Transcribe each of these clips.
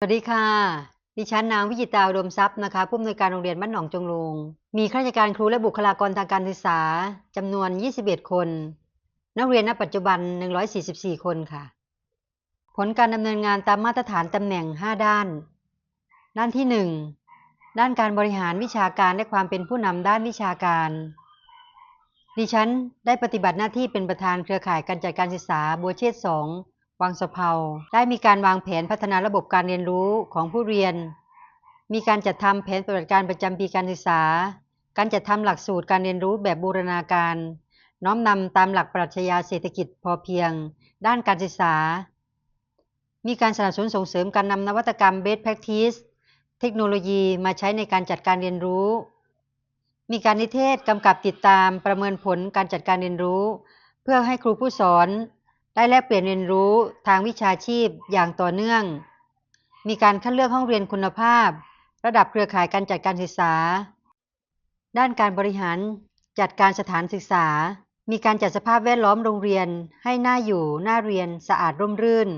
สวัสดีค่ะ ดิฉันนางวิจิตาอุดมทรัพย์นะคะผู้อำนวยการโรงเรียนบ้านหนองจงลง มีข้าราชการครูและบุคลากรทางการศึกษาจำนวน 21 คน นักเรียนณปัจจุบัน 144 คนค่ะ ผลการดำเนินงานตามมาตรฐานตำแหน่ง 5 ด้าน ด้านที่ 1 ด้านการบริหารวิชาการและความเป็นผู้นำด้านวิชาการ ดิฉันได้ปฏิบัติหน้าที่เป็นประธานเครือข่ายการจัดการศึกษาบัวเชษสอง วังสะเพาได้มีการวางแผนพัฒนาระบบการเรียนรู้ของผู้เรียน มีการจัดทำแผนปฏิบัติการประจำปีการศึกษา การจัดทำหลักสูตรการเรียนรู้แบบบูรณาการ น้อมนำตามหลักปรัชญาเศรษฐกิจพอเพียง ด้านการศึกษา มีการสนับสนุนส่งเสริมการนำนวัตกรรม best practice เทคโนโลยีมาใช้ในการจัดการเรียนรู้ มีการนิเทศกำกับติดตามประเมินผลการจัดการเรียนรู้ เพื่อให้ครูผู้สอน ได้แลกเปลี่ยนเรียนรู้ทางวิชาชีพอย่างต่อเนื่อง มีการคัดเลือกห้องเรียนคุณภาพ ระดับเครือข่ายการจัดการศึกษา ด้านการบริหารจัดการสถานศึกษา มีการจัดสภาพแวดล้อมโรงเรียนให้น่าอยู่น่าเรียนสะอาดร่มรื่น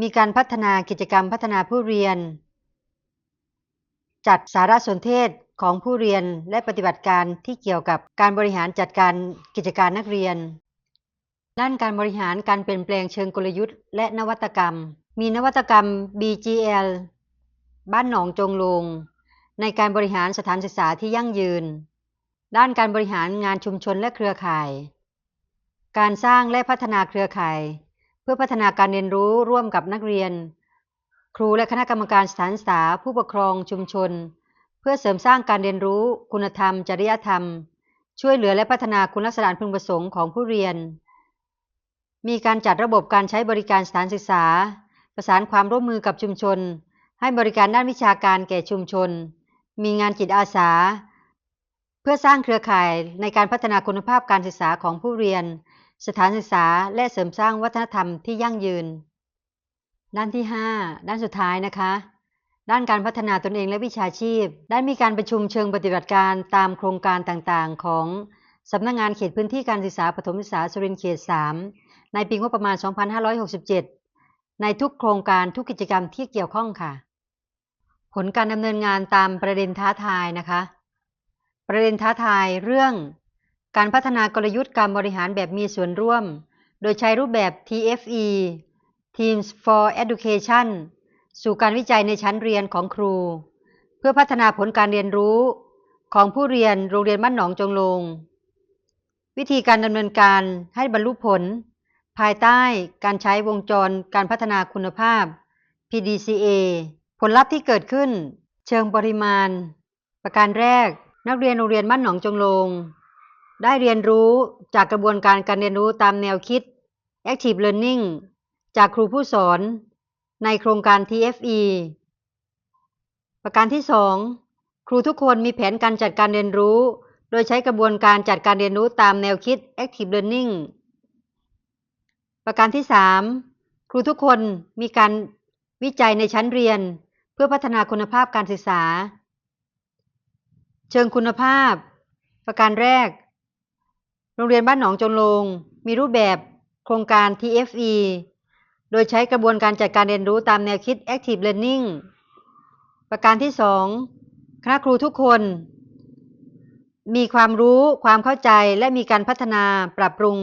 มีการพัฒนากิจกรรมพัฒนาผู้เรียน จัดสารสนเทศของผู้เรียนและปฏิบัติการที่เกี่ยวกับการบริหารจัดการกิจการนักเรียน ด้านการบริหารการเปลี่ยนแปลงเชิงกลยุทธ์และนวัตกรรม มีนวัตกรรม BGL บ้านหนองจงลง ในการบริหารสถานศึกษาที่ยั่งยืน ด้านการบริหารงานชุมชนและเครือข่าย การสร้างและพัฒนาเครือข่าย เพื่อพัฒนาการเรียนรู้ร่วมกับนักเรียน ครูและคณะกรรมการสถานศึกษาผู้ปกครองชุมชน เพื่อเสริมสร้างการเรียนรู้ คุณธรรม จริยธรรม ช่วยเหลือและพัฒนาคุณลักษณะพึงประสงค์ของผู้เรียน มีการจัดระบบการใช้บริการสถานศึกษา ประสานความร่วมมือกับชุมชน ให้บริการด้านวิชาการแก่ชุมชน มีงานจิตอาสา เพื่อสร้างเครือข่ายในการพัฒนาคุณภาพการศึกษาของผู้เรียน สถานศึกษาและเสริมสร้างวัฒนธรรมที่ยั่งยืน ด้านที่ 5 ด้านสุดท้ายนะคะ ด้านการพัฒนาตนเองและวิชาชีพ ได้มีการประชุมเชิงปฏิบัติการตามโครงการต่างๆ ของ สำนักงงานเขตพื้นที่การศึกษาปฐมศึกษาสุรินทร์เขต 3 ในปีงบประมาณ 2567 ในทุกโครงการทุกกิจกรรมที่เกี่ยวข้องค่ะ ผลการดำเนินงานตามประเด็นท้าทายนะคะ ประเด็นท้าทายเรื่อง การพัฒนากลยุทธ์การบริหารแบบมีส่วนร่วม โดยใช้รูปแบบ TFE Teams for Education สู่การวิจัยในชั้นเรียนของครู เพื่อพัฒนาผลการเรียนรู้ของผู้เรียนโรงเรียนบ้านหนองจงลง วิธีการดำเนินการให้บรรลุผล ภายใต้การใช้วงจรการพัฒนาคุณภาพ PDCA ผลลัพธ์ที่เกิดขึ้น เชิงปริมาณ ประการแรก นักเรียนโรงเรียนบ้านหนองจงลง ได้เรียนรู้จากกระบวนการการเรียนรู้ตามแนวคิด Active Learning จากครูผู้สอน ในโครงการ TFE ประการที่ 2 ครูทุกคนมีแผนการจัดการเรียนรู้ โดยใช้กระบวนการจัดการเรียนรู้ตามแนวคิด Active Learning ประการที่ 3 ครูทุกคนมีการวิจัยในชั้นเรียน เพื่อพัฒนาคุณภาพการศึกษา เชิงคุณภาพ ประการแรก โรงเรียนบ้านหนองจงโลง มีรูปแบบโครงการ TFE โดยใช้กระบวนการจัดการเรียนรู้ตามแนวคิด Active Learning ประการที่ 2 คณะครูทุกคน มีความรู้ความเข้าใจและมีการพัฒนาปรับปรุง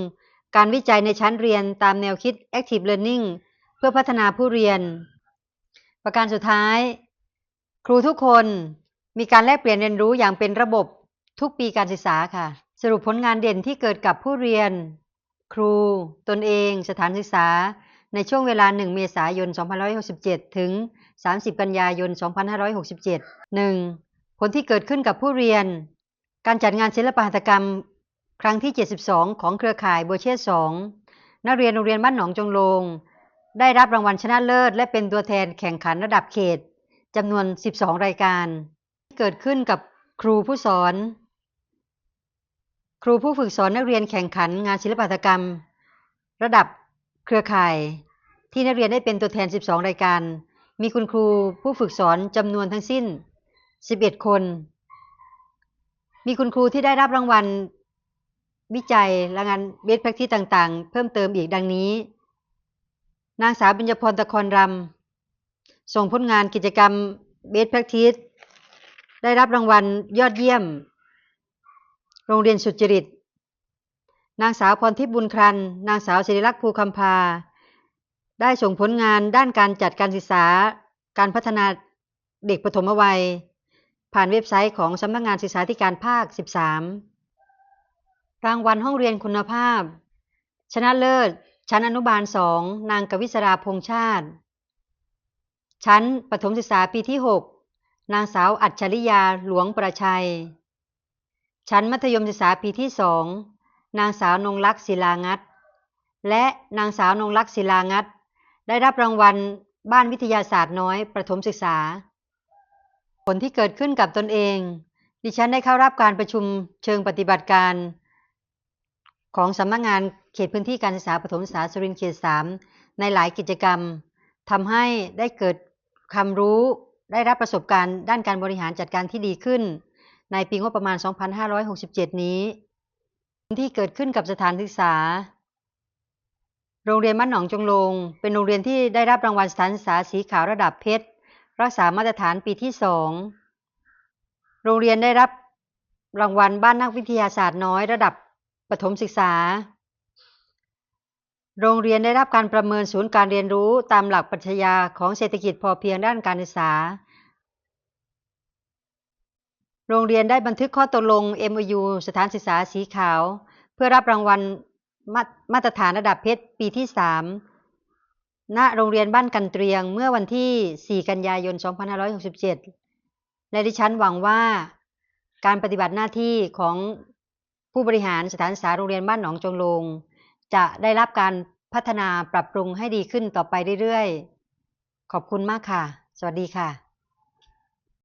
การวิจัยในชั้นเรียนตามแนวคิด Active Learning เพื่อพัฒนาผู้เรียน ประการสุดท้าย ครูทุกคนมีการแลกเปลี่ยนเรียนรู้อย่างเป็นระบบทุกปีการศึกษาค่ะ สรุปผลงานเด่นที่เกิดกับผู้เรียน ครู ตนเอง สถานศึกษา ในช่วงเวลา 1 เมษายน 2567 ถึง 30 กันยายน 2567 1. ผลที่เกิดขึ้นกับผู้เรียน การจัดงานศิลปหัตถกรรม ครั้งที่ 72 ของเครือข่ายบัวเชษ2นักเรียนโรงเรียนบ้านหนองจงโลง ได้รับรางวัลชนะเลิศ และเป็นตัวแทนแข่งขันระดับเขตจำนวน 12 รายการเกิดขึ้นกับครูผู้สอน ครูผู้ฝึกสอนนักเรียนแข่งขันงานศิลปหัตถกรรม ระดับเครือข่าย ที่นักเรียนได้เป็นตัวแทน 12 รายการ มีคุณครูผู้ฝึกสอนจำนวนทั้งสิ้น 11 คน มีคุณครูที่ได้รับรางวัล วิจัยและงานเบสแพคที่ต่างๆ เพิ่มเติมอีกดังนี้ นางสาวบิญญพรตะครรส่งผลงานกิจกรรม Best Practice ได้รับรางวัลยอดเยี่ยม โรงเรียนสุจริต นางสาวพรทิพย์บุญครัน นางสาวศิริลักษณ์ภูคำพา ได้ส่งผลงานด้านการจัดการศึกษา การพัฒนาเด็กปฐมวัย ผ่านเว็บไซต์ของสำนักงงานศึกษาธิการภาค 13 รางวัลห้องเรียนคุณภาพ ชนะเลิศ ชั้นอนุบาล2นางกวิศราพงชาติ ชั้นประถมศึกษาปีที่ 6 นางสาวอัจฉริยาหลวงประชัย ชั้นมัธยมศึกษาปีที่2นางสาวนงลักษ์ศิลางัตและนางสาวนงลักษ์ศิลางัตได้รับรางวัลบ้านวิทยาศาสตร์น้อย ประถมศึกษา ผลที่เกิดขึ้นกับตนเอง ดิฉันได้เข้ารับการประชุมเชิงปฏิบัติการ ของสำนักงานเขตพื้นที่การศึกษาประถมศึกษาสุรินทร์เขต 3 ในหลายกิจกรรมทำให้ได้เกิดความรู้ได้รับประสบการณ์ด้านการบริหารจัดการที่ดีขึ้น ในปีงบประมาณ 2567 นี้ ที่เกิดขึ้นกับสถานศึกษา โรงเรียนบ้านหนองจงลง เป็นโรงเรียนที่ได้รับรางวัลสถานศึกษาสีขาวระดับเพชร รักษามาตรฐานปีที่สองโรงเรียนได้รับรางวัลบ้านนักวิทยาศาสตร์น้อยระดับประถมศึกษา โรงเรียนได้รับการประเมินศูนย์การเรียนรู้ตามหลักปรัชญาของเศรษฐกิจพอเพียงด้านการศึกษา โรงเรียนได้บันทึกข้อตกลง MOU สถานศึกษาสีขาว เพื่อรับรางวัลมามาตรฐานระดับเพชรปีที่ 3 ณโรงเรียนบ้านกันเตรียงเมื่อวันที่ 4 กันยายน 2567 และดิฉันหวังว่าการปฏิบัติหน้าที่ของผู้บริหารสถานศึกษาโรงเรียนบ้านหนองจงลง จะได้รับการพัฒนาปรับปรุงให้ดีขึ้นต่อไปเรื่อยๆ ขอบคุณมากค่ะ สวัสดีค่ะ